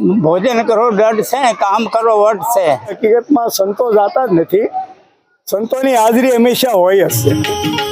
ભોજન કરો, દઢ છે, કામ કરો, વટ છે. હકીકતમાં સંતો જાતા જ નથી. સંતોની હાજરી હંમેશા હોય જ છે.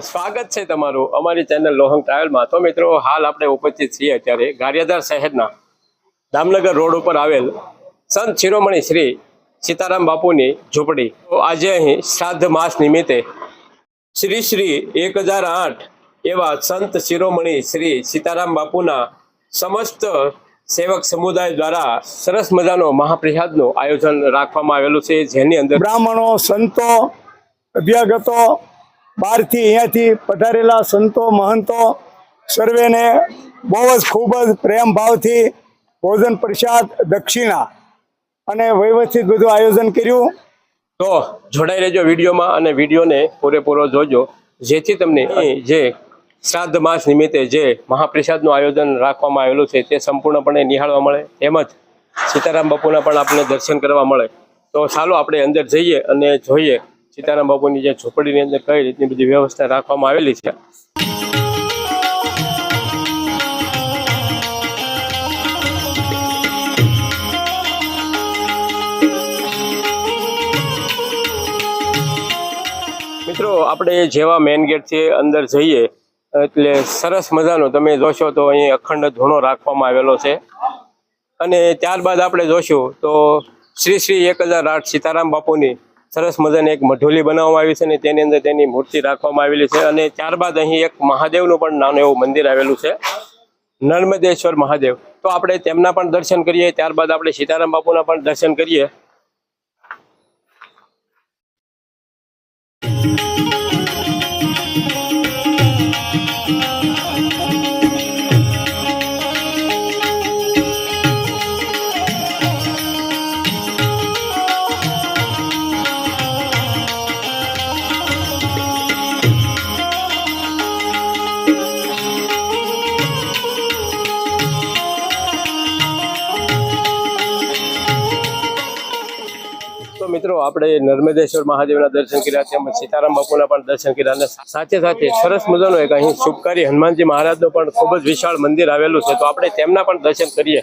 સ્વાગત છે તમારું અમારી ચેનલ લોહંગ ટ્રાવેલમાં. તો મિત્રો, હાલ આપણે ઉપસ્થિત છીએ અત્યારે ગારિયાધાર શહેરના દામનગર રોડ ઉપર આવેલ સંત શિરોમણી શ્રી સીતારામ બાપુની ઝૂંપડી. આજે અહીં શ્રાદ્ધ માસ નિમિત્તે શ્રી શ્રી એક હજાર આઠ એવા સંત શિરોમણી શ્રી સીતારામ બાપુના સમસ્ત સેવક સમુદાય દ્વારા સરસ મજાનો મહાપ્રસાદનું આયોજન રાખવામાં આવેલું છે. જેની અંદર બ્રાહ્મણો, સંતો, અભ્યાગતો બહારથી અહીંયાથી પધારેલા સંતો, મહંતો સર્વેને બહુ જ ખૂબ જ પ્રેમ ભાવથી ભોજન પ્રસાદ દક્ષિણા અને વ્યવસ્થિત બધું આયોજન કર્યું. તો જોડાઈ રહેજો વિડીયોમાં અને વિડીયોને પૂરેપૂરો જોજો. જેથી તમને જે શ્રાદ્ધ માસ નિમિત્તે જે મહાપ્રસાદનું આયોજન રાખવામાં આવેલું છે તે સંપૂર્ણપણે નિહાળવા મળે. તેમજ સીતારામ બાપુના પણ આપણને દર્શન કરવા મળે. તો ચાલો આપણે અંદર જઈએ અને જોઈએ સીતારામ બાપુની જે ઝૂંપડીની અંદર કઈ રીતની બધી વ્યવસ્થા રાખવામાં આવેલી છે? મિત્રો, આપણે જેવા મેઇન ગેટથી અંદર જઈએ, એટલે સરસ મજાનો તમે જોશો તો અહીં અખંડ ધૂણો રાખવામાં આવેલો છે. અને ત્યારબાદ આપણે જોશું તો શ્રી શ્રી એક હજાર આઠ સીતારામ બાપુની સરસ મજાની એક મઢોલી બનાવવામાં આવી છે અને તેની અંદર તેની મૂર્તિ રાખવામાં આવેલી છે અને ત્યારબાદ અહીં એક મહાદેવનું પણ નાનું એવું મંદિર આવેલું છે. નર્મદેશ્વર મહાદેવ. તો આપણે તેમના પણ દર્શન કરીએ, ત્યારબાદ આપણે સીતારામ બાપુના પણ દર્શન કરીએ. આપણે નર્મદેશ્વર મહાદેવના દર્શન કર્યા તેમજ સીતારામ બાપુના પણ દર્શન કર્યા અને સાથે સાથે સરસ મજાનો એક અહીં શુભકારી હનુમાનજી મહારાજનું પણ ખૂબ જ વિશાળ મંદિર આવેલું છે, તો આપણે તેમના પણ દર્શન કરીએ.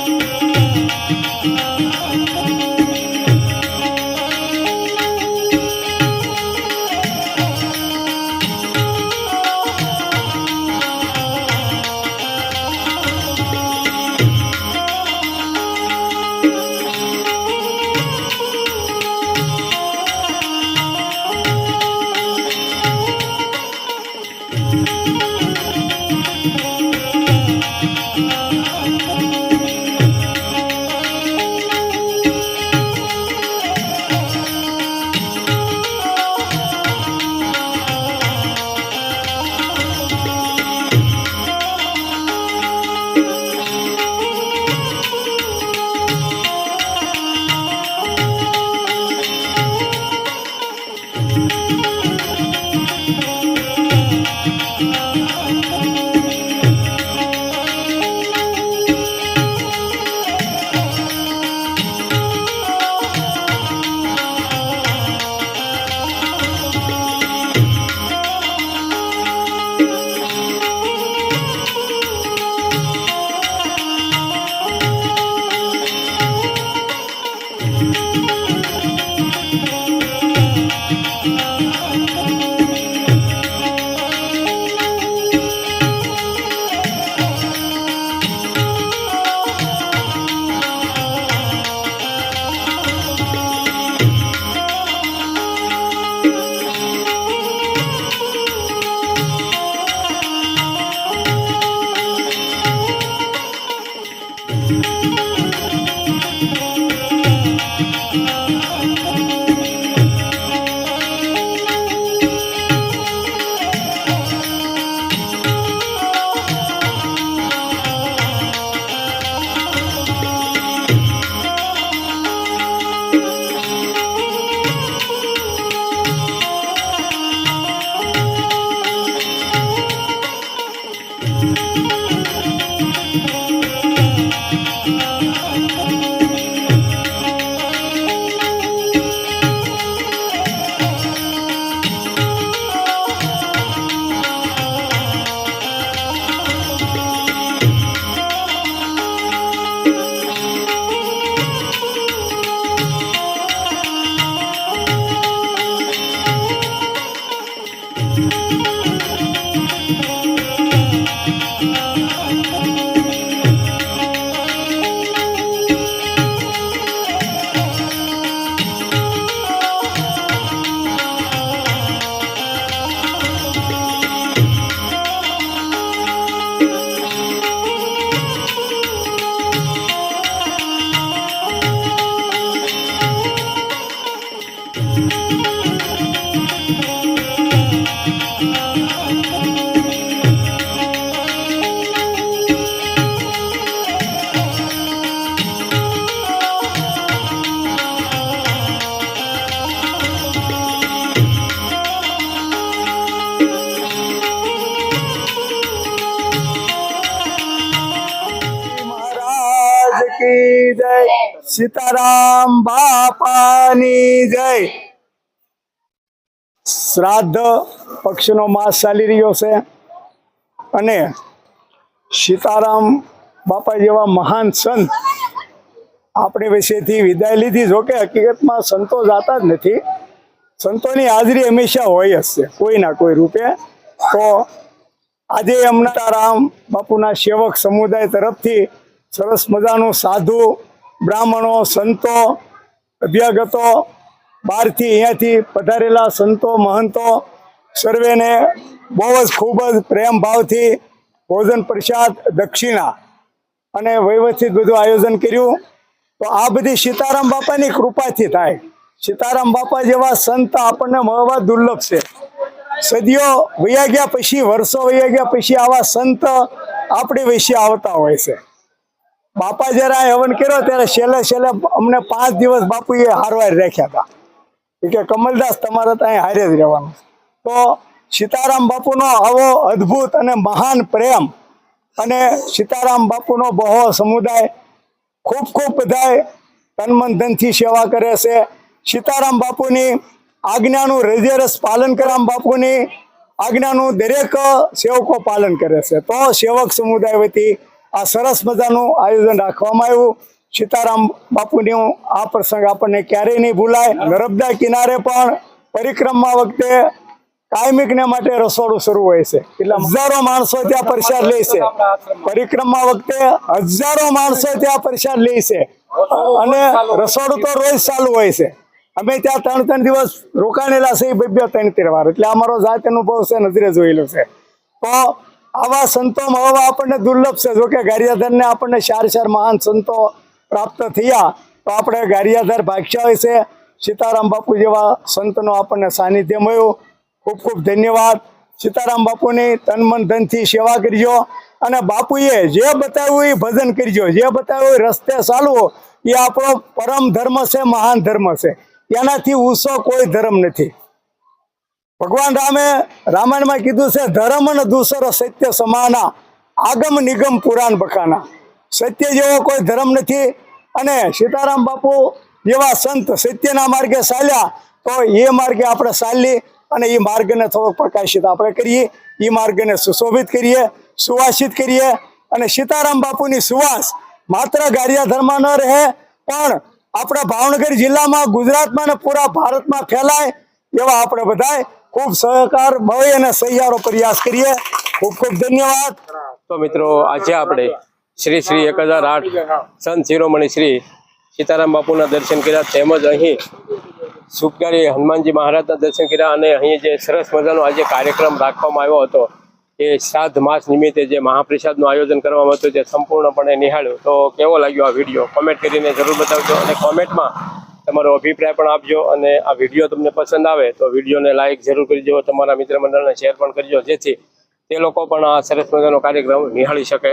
સીતારામ બાપાની જય. શ્રાદ્ધ પક્ષનો માસ ચાલી રહ્યો છે અને સીતારામ બાપા જેવા મહાન સંત આપણે વિશેથી વિદાય લીધી. જોકે હકીકતમાં સંતો જાતા જ નથી. સંતોની હાજરી હંમેશા હોય જ છે, કોઈ ના કોઈ રૂપે. તો આજે અમનારામ બાપુના સેવક સમુદાય તરફથી સરસ મજાનું સાધુ બ્રાહ્મણો, સંતો, અભ્યાગતો, બહારથી અહીંયાથી પધારેલા સંતો, મહંતો, સર્વેને બહુ જ ખૂબ જ પ્રેમ ભાવથી ભોજન પ્રસાદ દક્ષિણા અને વ્યવસ્થિત બધું આયોજન કર્યું. તો આ બધી સીતારામ બાપાની કૃપાથી થાય. સીતારામ બાપા જેવા સંત આપણને મળવા દુર્લભ છે. સદીઓ વયા ગયા પછી, વર્ષો વયા ગયા પછી આવા સંત આપણી વિશે આવતા હોય છે. બાપા જયારે આ હવન કર્યો ત્યારે છેલ્લે છેલ્લે અમને પાંચ દિવસ બાપુએ હારવાર રાખ્યા હતા. કે કમલદાસ, તમારે તો અહીં હારે જ રહેવાનું. તો સીતારામ બાપુનો આવો અદ્ભુત અને મહાન પ્રેમ અને સીતારામ બાપુનો બહો સમુદાય ખૂબ ખૂબ બધાય તન ધનથી સેવા કરે છે. સીતારામ બાપુની આજ્ઞાનું હૃદયરસ પાલન કરામ બાપુની આજ્ઞાનું દરેક સેવકો પાલન કરે છે. તો સેવક સમુદાય વતી આ સરસ મજાનું આયોજન રાખવામાં આવ્યું. સીતારામ બાપુની આ પ્રસંગ આપણને ક્યારેય નહીં ભૂલાય. નર્મદા કિનારે પણ પરિક્રમા વખતે કાયમિકને માટે રસોડું શરૂ હોય છે. એટલે હજારો માણસો ત્યાં પ્રસાદ લે છે. પરિક્રમા વખતે હજારો માણસો ત્યાં પ્રસાદ લે છે. અને રસોડું તો રોજ ચાલુ હોય છે. અમે ત્યાં ત્રણ ત્રણ દિવસ રોકાણેલા છે બે ત્રણ ત્રણ વાર. એટલે અમારો જાત અનુભવ છે, નજરે જોયેલો છે. તો આવા સંતો મળવા આપણને દુર્લભ છે. જોકે ગારિયાધરને આપણને ચાર ચાર મહાન સંતો પ્રાપ્ત થયા, તો આપણે ગારિયાધર ભાગ્યશાળી છે. સીતારામ બાપુ જેવા સંતનો આપણને સાનિધ્ય મળ્યું. ખૂબ ખૂબ ધન્યવાદ. સીતારામ બાપુની તન મન ધનથી સેવા કરજો અને બાપુએ જે બતાવ્યું એ ભજન કરજો. જે બતાવ્યું એ રસ્તે ચાલવો, એ આપણો પરમ ધર્મ છે, મહાન ધર્મ છે. એનાથી ઊંચો કોઈ ધર્મ નથી. ભગવાન રામે રામાયણમાં કીધું છે, ધર્મ અને દુસરો સત્ય સમાના, આગમ નિગમ પુરાણ બખાના સત્ય જેવો કોઈ ધર્મ નથી અને સીતારામ બાપુ જેવા સંત સત્યના માર્ગે ચાલ્યા, તો એ માર્ગે આપણે ચાલી અને એ માર્ગને થોડોક પ્રકાશિત આપણે કરીએ, એ માર્ગને સુશોભિત કરીએ, સુવાસિત કરીએ અને સીતારામ બાપુની સુવાસ માત્ર ગારિયાધરમાં ન રહે, પણ આપણા ભાવનગર જિલ્લામાં ગુજરાતમાં અને પૂરા ભારતમાં ફેલાય એવા આપણે બધાય ખૂબ સહકાર ભય અને સહિયારો પ્રયાસ કરીએ. ખૂબ ખૂબ ધન્યવાદ. તો મિત્રો, આજે આપણે શ્રી શ્રી એક હજાર આઠ સંત શિરોમણી શ્રી સીતારામ બાપુના દર્શન કર્યા. તેમજ અહીં સુખકારી હનુમાનજી મહારાજના દર્શન કર્યા અને અહીં જે સરસ મજાનો આજે કાર્યક્રમ રાખવામાં આવ્યો હતો. એ શ્રાદ્ધ માસ નિમિત્તે જે મહાપ્રસાદનું આયોજન કરવામાં હતું જે સંપૂર્ણપણે નિહાળ્યું. તો કેવો લાગ્યો આ વીડિયો? કોમેન્ટ કરીને જરૂર બતાવજો અને કોમેન્ટમાં તમારો અભિપ્રાય પણ આપજો અને આ વીડિયો તમને પસંદ આવે તો વિડીયોને લાઇક જરૂર કરજો, તમારા મિત્ર મંડળને શેર પણ કરજો, જેથી તે લોકો પણ આ સરસ મજાનો કાર્યક્રમ નિહાળી શકે.